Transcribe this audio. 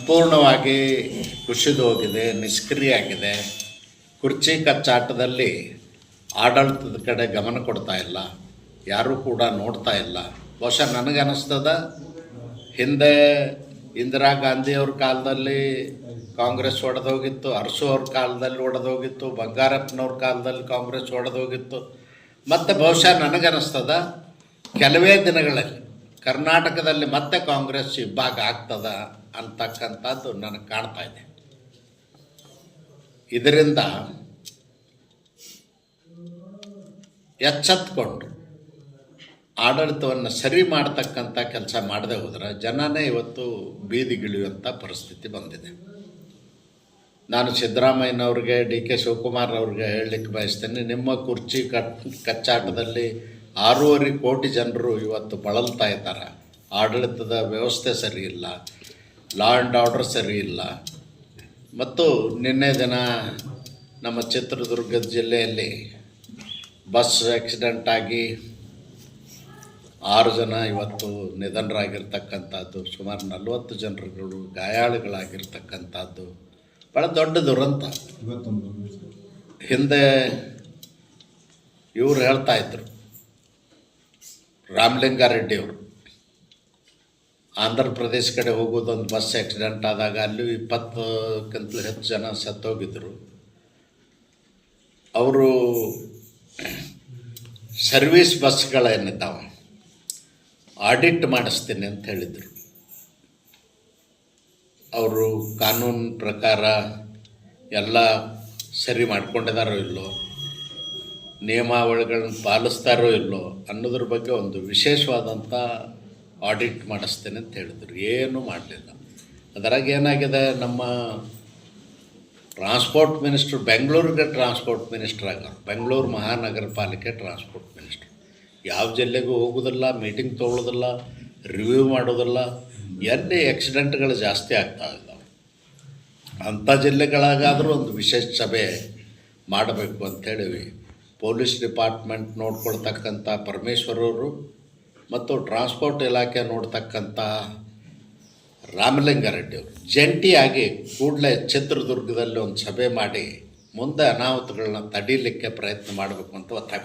ಸಂಪೂರ್ಣವಾಗಿ ಕುಸಿದು ಹೋಗಿದೆ ನಿಷ್ಕ್ರಿಯ ಆಗಿದೆ ಕುರ್ಚಿ ಕಚ್ಚಾಟದಲ್ಲಿ ಆಡಳಿತದ ಕಡೆ ಗಮನ ಕೊಡ್ತಾ ಇಲ್ಲ. ಯಾರೂ ಕೂಡ ನೋಡ್ತಾ ಇಲ್ಲ. ಬಹುಶಃ ನನಗನ್ನಿಸ್ತದ? ಹಿಂದೆ ಇಂದಿರಾ ಗಾಂಧಿಯವ್ರ ಕಾಲದಲ್ಲಿ ಕಾಂಗ್ರೆಸ್ ಒಡೆದೋಗಿತ್ತು ಅವ್ರ ಕಾಲದಲ್ಲಿ ಒಡೆದೋಗಿತ್ತು, ಬಂಗಾರಪ್ಪನವ್ರ ಕಾಲದಲ್ಲಿ ಕಾಂಗ್ರೆಸ್ ಒಡೆದೋಗಿತ್ತು. ಮತ್ತು ಬಹುಶಃ ನನಗನ್ನಿಸ್ತದ? ಕೆಲವೇ ದಿನಗಳಲ್ಲಿ ಕರ್ನಾಟಕದಲ್ಲಿ ಮತ್ತೆ ಕಾಂಗ್ರೆಸ್ ಇಬ್ಬಾಗ ಆಗ್ತದ? ಅಂತಕ್ಕಂಥದ್ದು ನನಗೆ ಕಾಣ್ತಾ ಇದೆ. ಇದರಿಂದ ಎಚ್ಚೆತ್ಕೊಂಡು ಆಡಳಿತವನ್ನು ಸರಿ ಮಾಡ್ತಕ್ಕಂಥ ಕೆಲಸ ಮಾಡದೆ ಹೋದ್ರೆ ಜನನೇ ಇವತ್ತು ಬೀದಿಗಿಳಿಯುವಂಥ ಪರಿಸ್ಥಿತಿ ಬಂದಿದೆ. ನಾನು ಸಿದ್ದರಾಮಯ್ಯನವ್ರಿಗೆ, ಡಿ ಕೆ ಶಿವಕುಮಾರ್ ಅವ್ರಿಗೆ ಹೇಳಲಿಕ್ಕೆ ಬಯಸ್ತೇನೆ, ನಿಮ್ಮ ಕುರ್ಚಿ ಕಚ್ಚಾಟದಲ್ಲಿ ಆರೂವರೆ ಕೋಟಿ ಜನರು ಇವತ್ತು ಬಳಲ್ತಾ ಇದ್ದಾರೆ. ಆಡಳಿತದ ವ್ಯವಸ್ಥೆ ಸರಿ ಇಲ್ಲ. ಲಾ ಆ್ಯಂಡ್ ಆರ್ಡರ್ ಸರಿ ಇಲ್ಲ. ಮತ್ತು ನಿನ್ನೆ ದಿನ ನಮ್ಮ ಚಿತ್ರದುರ್ಗ ಜಿಲ್ಲೆಯಲ್ಲಿ ಬಸ್ ಆಕ್ಸಿಡೆಂಟ್ ಆಗಿ ಆರು ಜನ ಇವತ್ತು ನಿಧನರಾಗಿರ್ತಕ್ಕಂಥದ್ದು, ಸುಮಾರು ನಲವತ್ತು ಜನರುಗಳು ಗಾಯಾಳುಗಳಾಗಿರ್ತಕ್ಕಂಥದ್ದು ಭಾಳ ದೊಡ್ಡ ದುರಂತ. ಹಿಂದೆ ಇವ್ರು ಹೇಳ್ತಾ ಇದ್ರು ರಾಮಲಿಂಗಾರೆಡ್ಡಿಯವರು ಆಂಧ್ರ ಪ್ರದೇಶ ಕಡೆ ಹೋಗೋದೊಂದು ಬಸ್ ಆಕ್ಸಿಡೆಂಟ್ ಆದಾಗ ಅಲ್ಲಿ ಇಪ್ಪತ್ತಕ್ಕಿಂತಲೂ ಹೆಚ್ಚು ಜನ ಸತ್ತೋಗಿದ್ದರು ಅವರು ಸರ್ವೀಸ್ ಬಸ್ಗಳೇನಿದ್ದಾವೆ? ಆಡಿಟ್ ಮಾಡಿಸ್ತೀನಿ ಅಂತ ಹೇಳಿದರು. ಅವರು ಕಾನೂನು ಪ್ರಕಾರ ಎಲ್ಲ ಸರಿ ಮಾಡ್ಕೊಂಡಿದಾರೋ ಇಲ್ಲೋ, ನಿಯಮಾವಳಿಗಳನ್ನ ಪಾಲಿಸ್ತಾರೋ ಇಲ್ಲೋ ಅನ್ನೋದ್ರ ಬಗ್ಗೆ ಒಂದು ವಿಶೇಷವಾದಂಥ ಆಡಿಟ್ ಮಾಡಿಸ್ತೇನೆ ಅಂತ ಹೇಳಿದ್ರು. ಏನೂ ಮಾಡಲಿಲ್ಲ. ಅದರಾಗ ಏನಾಗಿದೆ, ನಮ್ಮ ಟ್ರಾನ್ಸ್ಪೋರ್ಟ್ ಮಿನಿಸ್ಟ್ರ್, ಬೆಂಗಳೂರಿಗೆ ಟ್ರಾನ್ಸ್ಪೋರ್ಟ್ ಮಿನಿಸ್ಟರ್ ಆಗೋರು ಬೆಂಗಳೂರು ಮಹಾನಗರ ಪಾಲಿಕೆ ಟ್ರಾನ್ಸ್ಪೋರ್ಟ್ ಮಿನಿಸ್ಟ್ರ್. ಯಾವ ಜಿಲ್ಲೆಗೂ ಹೋಗೋದಿಲ್ಲ, ಮೀಟಿಂಗ್ ತೊಗೊಳೋದಿಲ್ಲ, ರಿವ್ಯೂ ಮಾಡೋದಿಲ್ಲ. ಎಲ್ಲಿ ಆಕ್ಸಿಡೆಂಟ್ಗಳು ಜಾಸ್ತಿ ಆಗ್ತಾ ಇದ್ದಾವೆ. ಅಂಥ ಜಿಲ್ಲೆಗಳಾಗಾದರೂ ಒಂದು ವಿಶೇಷ ಸಭೆ ಮಾಡಬೇಕು ಅಂಥೇಳಿ ಪೊಲೀಸ್ ಡಿಪಾರ್ಟ್ಮೆಂಟ್ ನೋಡ್ಕೊಳ್ತಕ್ಕಂಥ ಪರಮೇಶ್ವರವರು ಮತ್ತು ಟ್ರಾನ್ಸ್ಪೋರ್ಟ್ ಇಲಾಖೆ ನೋಡ್ತಕ್ಕಂಥ ಅವರು ಜಂಟಿಯಾಗಿ ಕೂಡಲೇ ಚಿತ್ರದುರ್ಗದಲ್ಲಿ ಒಂದು ಸಭೆ ಮಾಡಿ ಮುಂದೆ ಅನಾಹುತಗಳನ್ನ ತಡೀಲಿಕ್ಕೆ ಪ್ರಯತ್ನ ಮಾಡಬೇಕು ಅಂತ ಒತ್ತಾಯ